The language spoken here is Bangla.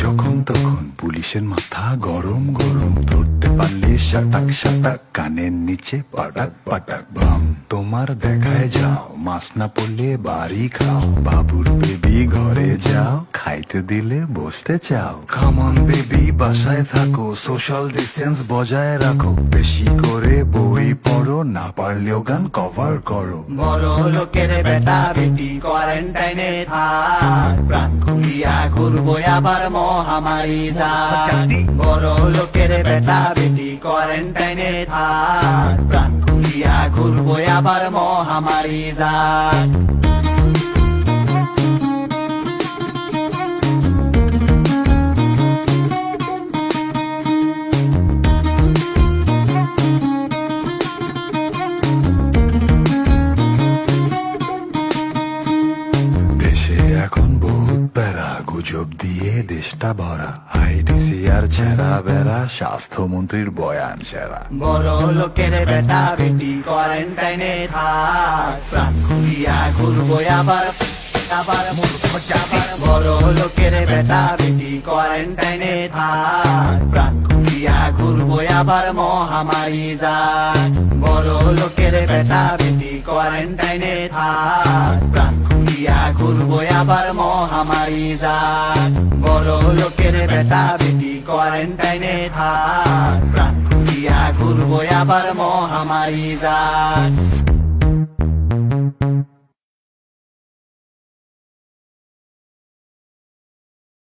যখন তখন পুলিশের মাথা গরম গরম ধরতে পারলে সাটাক সাটাক কানের নিচে পাটাক পাটাক বাম। তোমার দেখায় যাও, মাছ না পড়লে বাড়ি খাও, বাবুর বেবি ঘরে যাও, খাইতে দিলে বসতে চাও। খামন বেবি বাসায় থাকো সোশ্যাল ডিস্টেন্স বজায় রাখো, বেশি করে বই পড়ো, না পারলেও গান কভার করো। বড় লোকের বেটা, বেটি কোয়ারেন্টাইনে থাক খুলিয়া ঘুরবো আবার মহামারী যাক বড় লোকের বেটা বেটি কোয়ারেন্টাইনে থাক। প্রাণ খুলিয়া ঘুরবো আবার মহামারী যাক প্যারা গুজব দিয়ে দেশটা ভরা। আইডিসি আর ছেঁড়া বেড়া, স্বাস্থ্যমন্ত্রীর বয়ান সেরা বড় লোকের বেটা বেটি কোয়ারেন্টাইনে থাক। প্রাণ খুলিয়া ঘুরবো আবার বড় লোকের বেটা বেটি কোয়ারেন্টাইনে থাক। প্রাণ খুলিয়া ঘুরবো আবার মহামারী যাক। বড় লোকের বেটা বেটি কোয়ারেন্টাইনে থাক। প্রাণ খুলিয়া ঘুরবো আবার মহামারী যাক। বড় লোকের বেটা বেটি কোয়ারেন্টাইনে থাক। প্রাণ খুলিয়া ঘুরবো আবার মহামারী যাক।